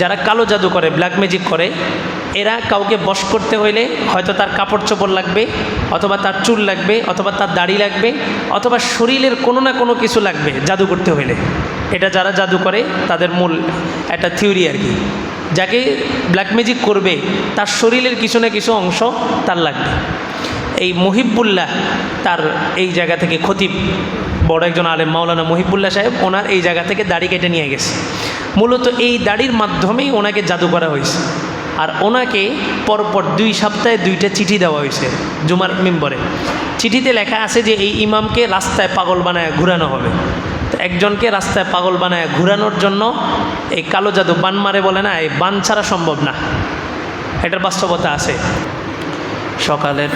যারা কালো জাদু করে ব্ল্যাক ম্যাজিক করে, এরা কাউকে বশ করতে হইলে হয়তো তার কাপড় চোপড় লাগবে, অথবা তার চুল লাগবে, অথবা তার দাড়ি লাগবে, অথবা শরীরের কোনো না কোনো কিছু লাগবে জাদু করতে হইলে। এটা যারা জাদু করে, তাদের মূল একটা থিওরি আর কি। যাকে ব্ল্যাক ম্যাজিক করবে, তার শরীরের কিছু না কিছু অংশ তার লাগবে। এই মহিবুল্লাহ তার এই জায়গা থেকে খতিব, বড় একজন আলেম, মাওলানা মহিবুল্লাহ সাহেব, ওনার এই জায়গা থেকে দাড়ি কেটে নিয়ে গেছে। মূলত এই দাড়ির মাধ্যমেই ওনাকে জাদু করা হয়েছে। আর ওনাকে পরপর দুই সপ্তাহে দুইটা চিঠি দেওয়া হয়েছে জুমার মেম্বরে। চিঠিতে লেখা আছে যে এই ইমামকে রাস্তায় পাগল বানায় ঘুরানো হবে। তো একজনকে রাস্তায় পাগল বানায় ঘুরানোর জন্য এই কালো জাদু বান মারে বলে না, এই বান ছাড়া সম্ভব না। এটার বাস্তবতা আছে। সকালের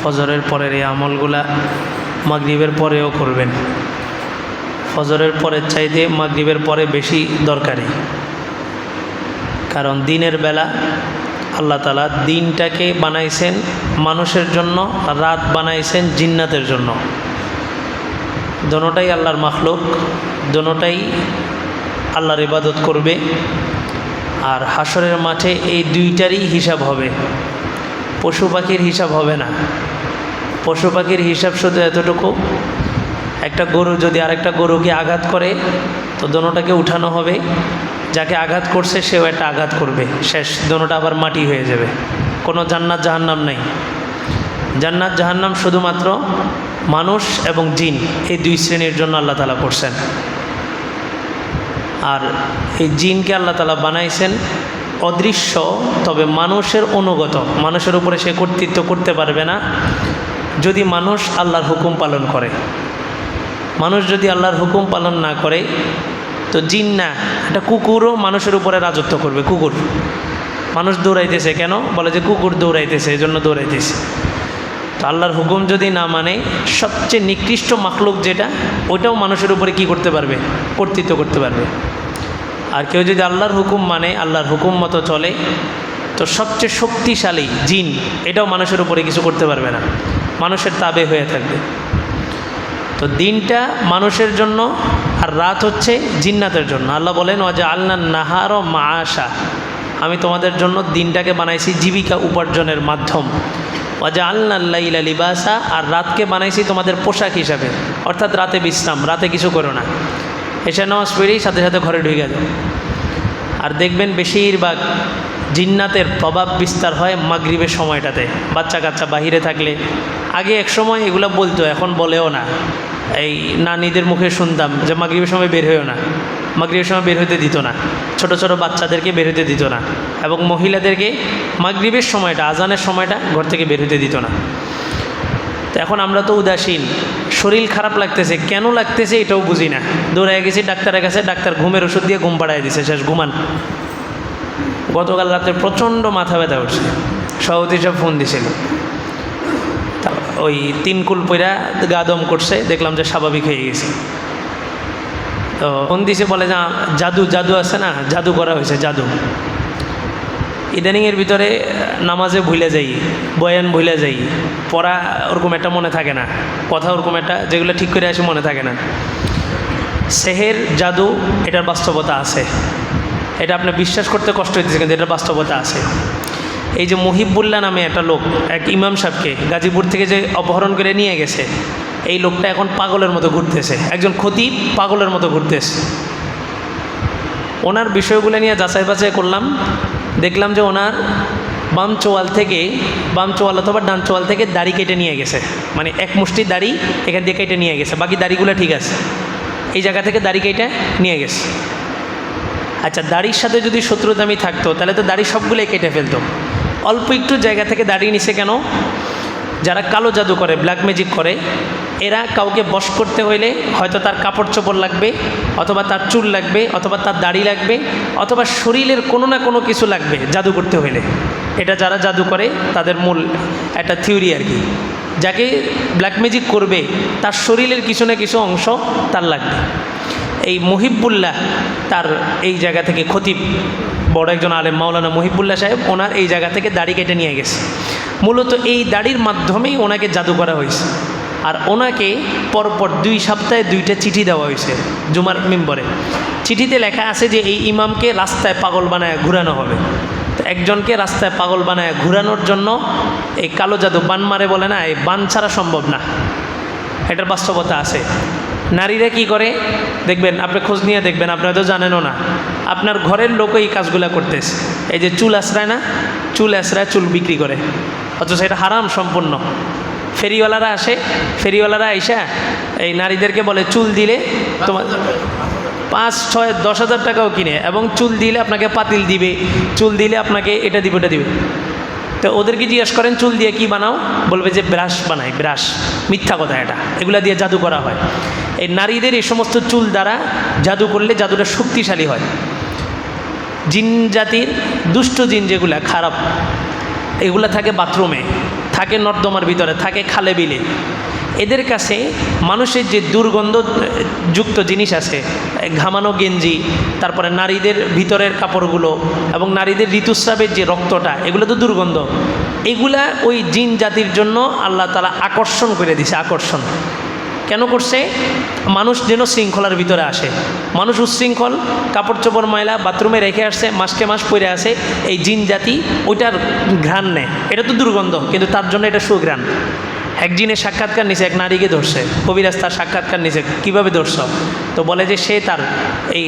ফজরের পরের এই আমলগুলা মাগরিবের পরেও করবেন। ফজরের পরের চাইতে মাগরিবের পরে বেশি দরকারি। কারণ দিনের বেলা আল্লাহ তালা দিনটাকে বানাইছেন মানুষের জন্য, রাত বানাইছেন জিন্নাতের জন্য। দোনোটাই আল্লাহর মাখলুক, দোনোটাই আল্লাহর ইবাদত করবে। আর হাসরের মাঠে এই দুইটারই হিসাব হবে। পশু পাখির হিসাব হবে না। পশু পাখির হিসাব শুধু এতটুকু একটা গরু যদি আরেকটা গরুকে আঘাত করে, তো দোনোটাকে উঠানো হবে। যাকে আঘাত করছে, সেও একটা আঘাত করবে। শেষ, দোনোটা আবার মাটি হয়ে যাবে। কোনো জান্নাত জাহান্নাম নেই। জান্নাত জাহান্নাম শুধুমাত্র মানুষ এবং জিন, এই দুই শ্রেণির জন্য আল্লাহ তালা করছেন। আর এই জিনকে আল্লাহ তালা বানাইছেন অদৃশ্য, তবে মানুষের অনুগত। মানুষের উপরে সে কর্তৃত্ব করতে পারবে না। যদি মানুষ আল্লাহর হুকুম পালন করে মানুষ যদি আল্লাহর হুকুম পালন না করে, তো জিন না, একটা কুকুরও মানুষের উপরে রাজত্ব করবে, কুকুর। মানুষ দৌড়াইতেছে কেন? বলে যে কুকুর দৌড়াইতেছে এই জন্য দৌড়াইতেছে। তো আল্লাহর হুকুম যদি না মানে সবচেয়ে নিকৃষ্ট মাখলুক যেটা, ওইটাও মানুষের উপরে কি করতে পারবে? কর্তৃত্ব করতে পারবে। আর কেউ যদি আল্লাহর হুকুম মানে আল্লাহর হুকুম মতো চলে, তো সবচেয়ে শক্তিশালী জিন, এটাও মানুষের উপরে কিছু করতে পারবে না। মানুষের তাবে হয়ে থাকবে। তো দিনটা মানুষের জন্য আর রাত হচ্ছে জিন্নাতের জন্য। আল্লাহ বলেন ওয়াজা আল্লাহ নাহার ও মাআশা। আমি তোমাদের জন্য দিনটাকে বানাইছি জীবিকা উপার্জনের মাধ্যম। ওয়াজা আল্লাহ লিবাসা। আর রাতকে বানাইছি তোমাদের পোশাক হিসাবে। অর্থাৎ রাতে বিশ্রাম, রাতে কিছু করো না। এসে নামাজ পড়েই সাথে সাথে ঘরে ঢুকে যাও। আর দেখবেন বেশিরভাগ জিন্নাতের প্রভাব বিস্তার হয় মাগরিবের সময়টাতে। বাচ্চা কাচ্চা বাহিরে থাকলে। আগে এক সময় এগুলো বলতো, এখন বলেও না। এই নানিদের মুখে শুনতাম যে মাগরিবের সময় বের হয়েও না। মাগরিবের সময় বের হতে দিত না। ছোট ছোট বাচ্চাদেরকে বের হতে দিত না এবং মহিলাদেরকে মাগরিবের সময়টা, আজানের সময়টা ঘর থেকে বের হতে দিত না। তো এখন আমরা তো উদাসীন। শরীর খারাপ লাগতেছে। কেন লাগতেছে এটাও বুঝি না। দৌড়ায় গেছি, ডাক্তারের কাছে, ডাক্তার ঘুমের ওষুধ দিয়ে ঘুম পাড়ায় দিছে, শেষ ঘুমান। গতকাল রাতে প্রচণ্ড মাথা ব্যথা উঠছে। সভাপতি সব ফোন দিছিল। ওই তিন কুল পইরা গা দম করছে, দেখলাম যে স্বাভাবিক হয়ে গেছে। তো ফোন দিছে, বলে যা জাদু জাদু আছে না? জাদু করা হয়েছে, জাদু। ইদানিংয়ের ভিতরে নামাজে ভুলে যাই, বয়ান ভুলে যাই, পড়া ওরকম একটা মনে থাকে না, কথা ওরকম একটা, যেগুলো ঠিক করে আসে মনে থাকে না। সেহের জাদু, এটার বাস্তবতা আছে। এটা আপনি বিশ্বাস করতে কষ্ট হইতেছে, কিন্তু এটার বাস্তবতা আছে। এই যে মুহিবুল্লাহ নামে একটা লোক, এক ইমাম সাহেবকে গাজীপুর থেকে যে অপহরণ করে নিয়ে গেছে, এই লোকটা এখন পাগলের মতো ঘুরতেছে, একজন ক্ষতি পাগলের মতো ঘুরতেছে। ওনার বিষয়গুলো নিয়ে যাচাই বাছাই করলাম, দেখলাম যে ওনার বাম চোয়াল থেকে, বাম চোয়াল অথবা ডান চোয়াল থেকে দাড়ি কেটে নিয়ে গেছে মানে এক মুষ্টি দাড়ি এখান দিয়ে কেটে নিয়ে গেছে, বাকি দাড়িগুলো ঠিক আছে। এই জায়গা থেকে দাড়ি কেটে নিয়ে গেছে। আচ্ছা দাড়ির সাথে যদি শত্রুতামি থাকতো, তাহলে তো দাড়ি সবগুলোই কেটে ফেলতো। অল্প একটু জায়গা থেকে দাঁড়িয়ে নিছে কেন? যারা কালো জাদু করে ব্ল্যাক ম্যাজিক করে, এরা কাউকে বশ করতে হইলে হয়তো তার কাপড় চোপড় লাগবে, অথবা তার চুল লাগবে, অথবা তার দাড়ি লাগবে, অথবা শরীরের কোনো না কোনো কিছু লাগবে জাদু করতে হইলে। এটা যারা জাদু করে, তাদের মূল একটা থিওরি আর কি। যাকে ব্ল্যাক ম্যাজিক করবে, তার শরীরের কিছু না কিছু অংশ তার লাগবে। এই মহিবুল্লাহ তার এই জায়গা থেকে খতিব। বড় একজন আলেম, মাওলানা মহিবুল্লাহ সাহেব, ওনার এই জায়গা থেকে দাড়ি কেটে নিয়ে গেছে। মূলত এই দাড়ির মাধ্যমেই ওনাকে জাদু করা হয়েছে। আর ওনাকে পরপর দুই সপ্তাহে দুইটা চিঠি দেওয়া হয়েছে জুমার মেম্বরে। চিঠিতে লেখা আছে যে এই ইমামকে রাস্তায় পাগল বানায় ঘুরানো হবে। তো একজনকে রাস্তায় পাগল বানায় ঘুরানোর জন্য এই কালো জাদু বান মারে বলে না, এই বান ছাড়া সম্ভব না। এটার বাস্তবতা আছে। নারীরা কি করে? দেখবেন, আপনি খোঁজ নিয়ে দেখবেন আপনারা তো জানেনও না। আপনার ঘরের লোকও এই কাজগুলো করতেছে। এই যে চুল আশ্রায় না, চুল আশ্রায় চুল বিক্রি করে। অথচ এটা হারাম সম্পূর্ণ। ফেরিওয়ালারা আসে, ফেরিওয়ালারা আইসা এই নারীদেরকে বলে, চুল দিলে তোমার পাঁচ, ছয়, দশ হাজার টাকাও কিনে এবং চুল দিলে আপনাকে পাতিল দিবে, চুল দিলে আপনাকে এটা দিবে, ওটা দিবে। তো ওদেরকে জিজ্ঞেস করেন, চুল দিয়ে কি বানাও? বলবে যে, ব্রাশ বানাই, ব্রাশ। মিথ্যা কথা এটা। এগুলা দিয়ে জাদু করা হয়। এই নারীদের এই সমস্ত চুল দ্বারা জাদু করলে জাদুটা শক্তিশালী হয়। জিন জাতির দুষ্ট জিন যেগুলা, খারাপ, এগুলা থাকে বাথরুমে, থাকে নর্দমার ভিতরে, থাকে খালে বিলে। এদের কাছে মানুষের যে দুর্গন্ধ, যুক্ত জিনিস আছে, ঘামানো গেঞ্জি, তারপরে নারীদের ভিতরের কাপড়গুলো এবং নারীদের ঋতুস্রাবের যে রক্তটা, এগুলো তো দুর্গন্ধ। এগুলা ওই জিন জাতির জন্য আল্লাহ তালা আকর্ষণ করে দিছে আকর্ষণ। কেন করছে? মানুষ যেন শৃঙ্খলার ভিতরে আসে। মানুষ উচ্ছৃঙ্খল কাপড় চোপড় ময়লা বাথরুমে রেখে আসছে, মাসকে মাস পরে আসে এই জিন জাতি ওইটার ঘ্রাণ নেয়। এটা তো দুর্গন্ধ, কিন্তু তার জন্য এটা সুঘ্রাণ। এক জিনের সাক্ষাৎকার নিছে, এক নারীকে ধরছে। কবিরাজ তার সাক্ষাৎকার নিছে, কীভাবে ধরছ? তো বলে যে সে তার এই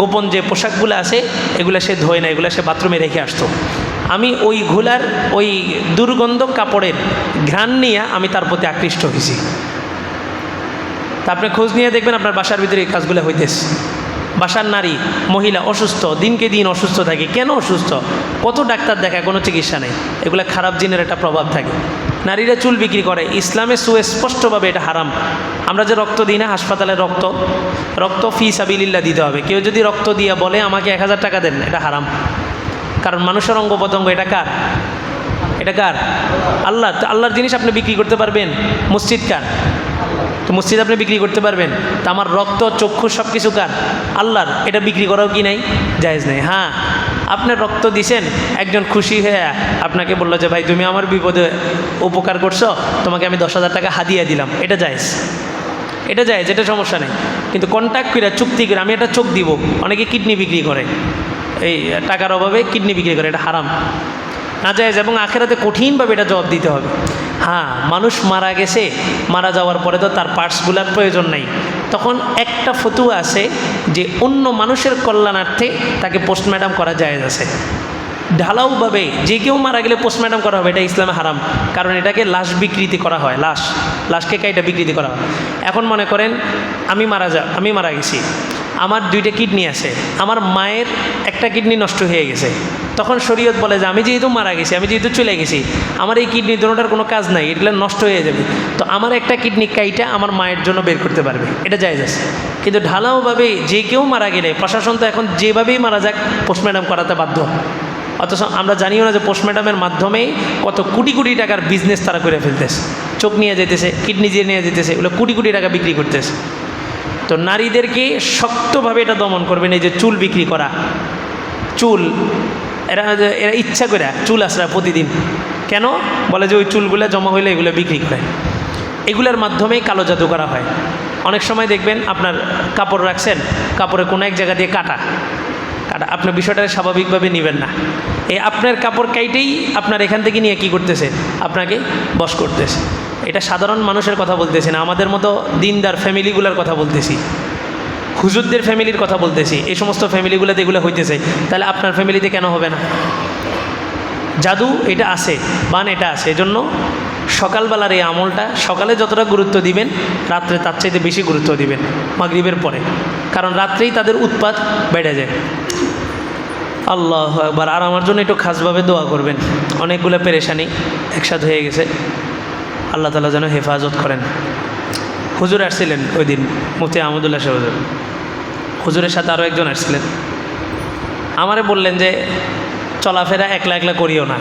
গোপন যে পোশাকগুলো আছে, এগুলো সে ধোয় না, এগুলো সে বাথরুমে রেখে আসতো। আমি ওই ঘোলার, ওই দুর্গন্ধ কাপড়ের ঘ্রাণ নিয়ে আমি তার প্রতি আকৃষ্ট হয়েছি তা আপনি খোঁজ নিয়ে দেখবেন আপনার বাসার ভিতরে এই কাজগুলো হইতেছে। বাসার নারী, মহিলা অসুস্থ, দিনকে দিন অসুস্থ থাকে। কেন অসুস্থ? কত ডাক্তার দেখায়, কোনো চিকিৎসা নেই। এগুলো খারাপ জিনের একটা প্রভাব থাকে। নারীরা চুল বিক্রি করে। ইসলামে সুস্পষ্টভাবে এটা হারাম। আমরা যে রক্ত দিই না, হাসপাতালে রক্ত রক্ত ফি সাবিলিল্লা দিতে হবে। কেউ যদি রক্ত দিয়ে বলে, আমাকে এক হাজার টাকা দেন। এটা হারাম। কারণ মানুষের অঙ্গ প্রত্যঙ্গ এটা কার? এটা কার? আল্লাহ। আল্লাহর জিনিস আপনি বিক্রি করতে পারবেন। মসজিদ কার? মসজিদ আপনি বিক্রি করতে পারবেন। তা আমার রক্ত, চক্ষু সব কিছু কার? আল্লাহর। এটা বিক্রি করাও কি নাই? জায়েজ নেই। হ্যাঁ আপনার রক্ত দিছেন, একজন খুশি হয়ে আপনাকে বলল যে, ভাই, তুমি আমার বিপদে উপকার করছ, তোমাকে আমি দশ হাজার টাকা হাদিয়া দিলাম। এটা জায়েজ। এটা যায় যেটা সমস্যা নেই। কিন্তু কন্ট্যাক্ট করে চুক্তি করে আমি এটা চোখ দিব। অনেকে কিডনি বিক্রি করে। এই, টাকার অভাবে কিডনি বিক্রি করে, এটা হারাম। না এবং আখেরাতে কঠিনভাবে এটা জবাব দিতে হবে। হ্যাঁ মানুষ মারা গেছে, মারা যাওয়ার পরে তো তার পার্টসগুলোর প্রয়োজন নেই। তখন একটা ফতুয়া আছে যে অন্য মানুষের কল্যাণার্থে তাকে পোস্টম্যাডাম করা যায় আছে। ঢালাউভাবে যে কেউ মারা গেলে পোস্টম্যাডাম করা হবে, এটা ইসলামে হারাম। কারণ এটাকে লাশ বিকৃতি করা হয়, লাশ। লাশকে কাইটা বিকৃতি করা হয়। এখন মনে করেন, আমি মারা যা, আমি মারা গেছি। আমার দুইটা কিডনি আছে। আমার মায়ের একটা কিডনি নষ্ট হয়ে গেছে। তখন শরীয়ত বলে যে, আমি যেহেতু মারা গেছি, আমি যেহেতু চলে গেছি, আমার এই কিডনি দুটোটার কোনো কাজ নাই, এগুলো নষ্ট হয়ে যাবে। তো আমার একটা কিডনি কাইটা আমার মায়ের জন্য বের করতে পারবে। এটা জায়জ আছে। কিন্তু ঢালাওভাবে যে কেউ মারা গেলে, প্রশাসন তো এখন যেভাবেই মারা যাক পোস্টম্যাডাম করাতে বাধ্য। অথচ আমরা জানিও না যে পোস্টম্যাডামের মাধ্যমে কত কোটি কোটি টাকার বিজনেস তারা করে ফেলতেছে। চোখ নিয়ে যেতেছে কিডনি দিয়ে নিয়ে যেতেছে ওগুলো কোটি কোটি টাকা বিক্রি করতেছে। তো নারীদেরকে শক্তভাবে এটা দমন করবেন, এই যে চুল বিক্রি করা। চুল, এরা এরা ইচ্ছা করে, চুল আসরা প্রতিদিন। কেন? বলে যে ওই চুলগুলো জমা হইলে এগুলো বিক্রি করে। এগুলোর মাধ্যমেই কালো জাদু করা হয়। অনেক সময় দেখবেন আপনার কাপড় রাখছেন, কাপড়ে কোনো এক জায়গা দিয়ে কাটা। কাটা, আপনার বিষয়টা স্বাভাবিকভাবে নেবেন না। এই আপনার কাপড় কাইটেই আপনার এখান থেকে নিয়ে কি করতেছে? আপনাকে বস করতেছে। এটা সাধারণ মানুষের কথা বলতেছি না, আমাদের মতো দিনদার ফ্যামিলিগুলোর কথা বলতেছি। হুজুরদের ফ্যামিলির কথা বলতেছি, এই সমস্ত ফ্যামিলিগুলোতে এগুলো হইতেছে, তাহলে আপনার ফ্যামিলিতে কেন হবে না? জাদু এটা আছে, বান এটা আছে, এজন্য সকালবেলার এই আমলটা সকালে যতটা গুরুত্ব দিবেন, রাত্রে তার চাইতে বেশি গুরুত্ব দিবেন, মাগরিবের পরে, কারণ রাত্রেই তাদের উৎপাত বেড়ে যায়। আল্লাহ একবার আর আমার জন্য একটু খাসভাবে দোয়া করবেন, অনেকগুলো পেরেশানি একসাথে হয়ে গেছে। আল্লাহ তালা যেন হেফাজত করেন। হুজুর আসছিলেন ওই দিন মুফতি আহমদুল্লাহ শাহ হুজুর। হুজুরের সাথে আরও একজন আসছিলেন। আমারে বললেন যে চলাফেরা একলা একলা করিও না।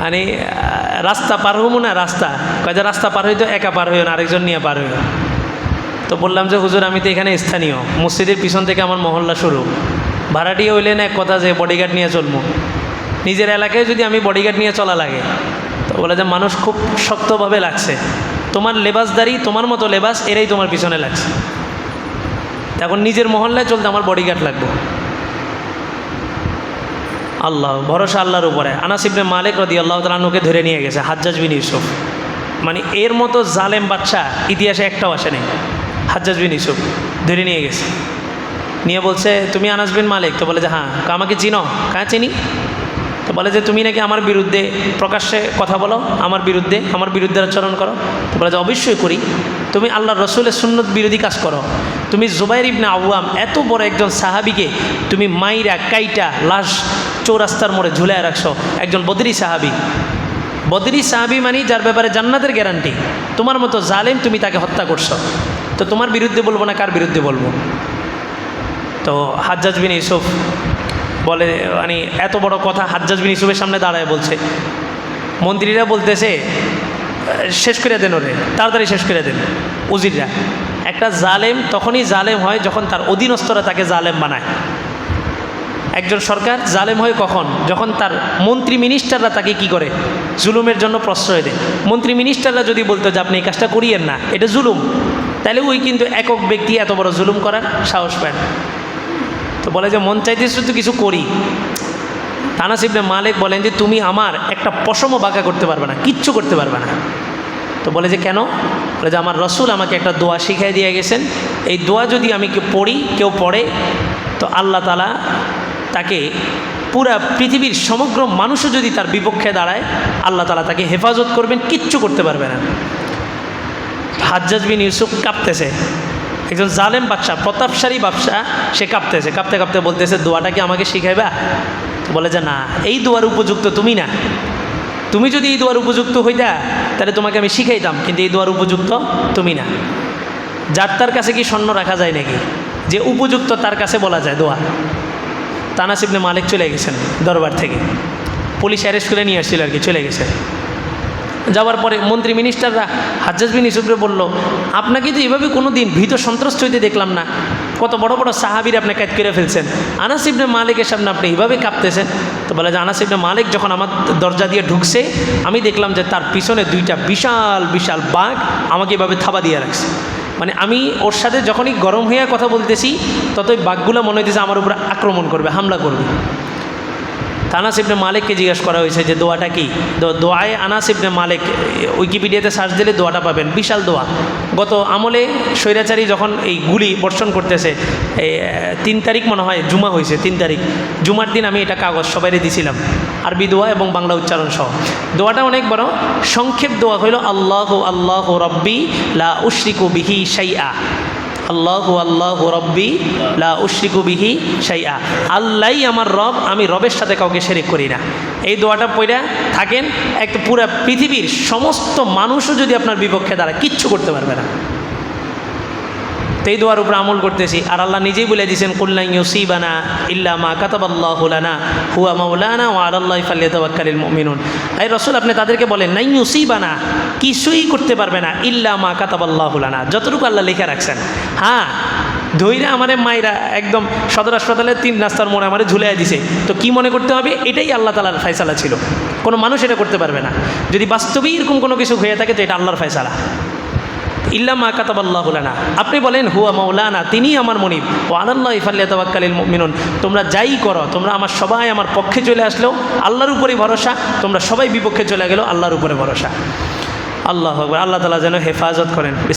আহ, রাস্তা পার হব না রাস্তা। কয় রাস্তা পার হইতো একা পার হইও না আরেকজন নিয়ে পার হইও। তো বললাম যে হুজুর আমি তো এখানে স্থানীয়। মসজিদের পিছন থেকে আমার মহল্লা শুরু। ভাড়াটিয়ে হইলেন এক কথা যে বডিগার্ড নিয়ে চলবো নিজের এলাকায় যদি আমি বডিগার্ড নিয়ে চলা লাগে। তো বলে যে মানুষ খুব শক্তভাবে লাগছে। তোমার লেবাসদারি তোমার মতো লেবাস, এরাই তোমার পিছনে লাগছে। এখন নিজের মহল্লায় চলতে আমার বডিগার্ড লাগবে। আল্লাহ, ভরসা আল্লাহর উপরে। আনাসিবনে মালিক রদি আল্লাহ তালুকে ধরে নিয়ে গেছে, হাজ্জাজ বিন ইউসুফ। মানে এর মতো জালেম বাচ্চা ইতিহাসে একটাও আসে নেই। হাজ্জাজ বিন ইউসুফ ধরে নিয়ে গেছে। নিয়ে বলছে, তুমি আনাস বিন মালিক? তো বলে যে হ্যাঁ। আমাকে চিনো? কাঁ চিনি? তো বলে যে, তুমি নাকি আমার বিরুদ্ধে প্রকাশ্যে কথা বলো, আমার বিরুদ্ধে আমার বিরুদ্ধে আচরণ করো? তো বলে যে, অবশ্যই করি। তুমি আল্লাহ রসুলের সুন্নত বিরোধী কাজ করো। তুমি জুবাইর ইবনে আওয়াম এত বড় একজন সাহাবিকে তুমি মাইরা, কাইটা, লাশ চৌরাস্তার মোড়ে ঝুলায় রাখছো, একজন বদরি সাহাবি। বদরি সাহাবি মানে যার ব্যাপারে জান্নাতের গ্যারান্টি। তোমার মতো জালেম তুমি তাকে হত্যা করছ। তো তোমার বিরুদ্ধে বলব না, কার বিরুদ্ধে বলব? তো হাজ্জাজ বিন ইউসুফ বলে মানে এত বড় কথা হাজ্জাজ বিন ইউসুফের সামনে দাঁড়ায় বলছে। মন্ত্রীরা বলতেছে, শেষ করে দেন ওরে, তাড়াতাড়ি শেষ করে দেন, উজিররা। একটা জালেম, তখনই জালেম হয় যখন তার অধীনস্থরা তাকে জালেম বানায়। একজন সরকার জালেম হয় কখন? যখন তার মন্ত্রী মিনিস্টাররা তাকে কি করে? জুলুমের জন্য প্রশ্রয় দেয়। মন্ত্রী মিনিস্টাররা যদি বলতো যে, আপনি এই কাজটা করিয়েন না, এটা জুলুম। তাহলে ওই কিন্তু একক ব্যক্তি এত বড় জুলুম করার সাহস পায়। তো বলে যে, মন চাইতেছ তো কিছু করি। তানাসিবনে মালিক বলেন যে, তুমি আমার একটা পশমও বাঁকা করতে পারবে না, কিচ্ছু করতে পারবে না। তো বলে যে, কেন? বলে যে, আমার রসুল আমাকে একটা দোয়া শিখাই দিয়ে গেছেন। এই দোয়া যদি আমি কেউ পড়ি, কেউ পড়ে, তো আল্লাহ তালা তাকে পুরা পৃথিবীর সমগ্র মানুষও যদি তার বিপক্ষে দাঁড়ায়, আল্লাহ তালা তাকে হেফাজত করবেন, কিচ্ছু করতে পারবে না। হাজ্জাজ বিন ইউসুফ কাঁপতেছে। একজন জালেম বাদশা প্রতাপশালী বাদশা সে কাঁপতেছে, কাঁপতে কাঁপতে বলতেছে, দোয়াটা কি আমাকে শিখাইবা? বলে যে, না, এই দোয়ার উপযুক্ত তুমি না। তুমি যদি এই দোয়ার উপযুক্ত হইতা, তাহলে তোমাকে আমি শিখাইতাম, কিন্তু এই দোয়ার উপযুক্ত তুমি না। যার তার কাছে কি স্বর্ণ রাখা যায় নাকি? যে উপযুক্ত তার কাছে বলা যায় দোয়া। তানাসিবনে মালিক চলে গেছেন দরবার থেকে। পুলিশ অ্যারেস্ট করে নিয়ে আসছিল আর কি, চলে গেছে। যাওয়ার পরে মন্ত্রী মিনিস্টাররা হাজ্জাজ বিন ইসুফরে বলল, আপনাকে তো এভাবে কোনো দিন ভীত সন্ত্রস্ত হইতে দেখলাম না। কত বড় বড় সাহাবির আপনি ক্যাদ করে ফেলছেন। আনাসিবনে মালিকের সামনে আপনি এইভাবে কাঁপতেছেন? তো বলে যে আনাসিবনে মালিক যখন আমার দরজা দিয়ে ঢুকছে, আমি দেখলাম যে তার পিছনে দুইটা বিশাল বিশাল বাঘ আমাকে এভাবে থাবা দিয়ে রাখছে। মানে আমি ওর সাথে যখনই গরম হয়ে কথা বলতেছি, ততই বাঘগুলো মনে হইতেছে আমার উপরে আক্রমণ করবে, হামলা করবে। তা আনাস ইবনে মালিককে জিজ্ঞেস করা হয়েছে যে দোয়াটা কি? তো দোয়ায় আনাস ইবনে মালিক উইকিপিডিয়াতে সার্চ দিলে দোয়াটা পাবেন, বিশাল দোয়া। গত আমলে স্বৈরাচারী যখন এই গুলি বর্ষণ করতেছে তিন তারিখ মনে হয়, জুমা হয়েছে, তিন তারিখ। জুমার দিন আমি এটা কাগজ সবাইরে দিছিলাম, আরবি দোয়া এবং বাংলা উচ্চারণ সহ। দোয়াটা অনেক বড়, সংক্ষেপ দোয়া হইল, আল্লাহ আল্লাহ রব্বি লা উশরিকু বিহি শাইআ। আল্লাহ আল্লাহ রব্বি লা উশরিকু বিহি শাইআ। আল্লাহ আমার রব, আমি রবের সাথে কাউকে শেরিক করি না। এই দোয়াটা পইরা থাকেন, একটা পুরা পৃথিবীর সমস্ত মানুষও যদি আপনার বিপক্ষে দাঁড়ায়, কিচ্ছু করতে পারবে না। তো এই দোয়ার উপর আমল করতেছি। আর আল্লাহ নিজেই বলে দিয়েছেন কুল্লাই ইউসিবানা ইল্লা মা কাতাবাল্লাহ হুলানা হুয়া মাউলানা ও আল্লাহ ফাল্লিয়াতাওয়াক্কালিল মুমিনুন। এই রসুল, আপনি তাদেরকে বলেন নাই ইউসিবানা, কিছুই করতে পারবে না, ইল্লা মা কাতাবাল্লাহ হুলানা যতটুকু আল্লাহ লিখে রাখছেন। হ্যাঁ ধৈর্য আমারে মায়েরা একদম সদর হাসপাতালে তিন রাস্তার মোড়ে আমারে ঝুলাই দিছে। তো কি মনে করতে হবে? এটাই আল্লাহ তালার ফয়সালা ছিল। কোনো মানুষ এটা করতে পারবে না। যদি বাস্তবেই এরকম কোনো কিছু হয়ে থাকে, তো এটা আল্লাহর ফয়সালা। ইল্লা মা কাতাবাল্লাহ লানা। আপনি বলেন, হুয়া মৌলানা তিনি আমার মনিব। ও আল্লাহ ইফাল্লিয়া তাবাক্কালিল মিনুন তোমরা যাই করো, তোমরা আমার সবাই আমার পক্ষে চলে আসলেও আল্লাহর উপরে ভরসা। তোমরা সবাই বিপক্ষে চলে গেলো, আল্লাহর উপরে ভরসা। আল্লাহ আল্লাহ তালা যেন হেফাজত করেন।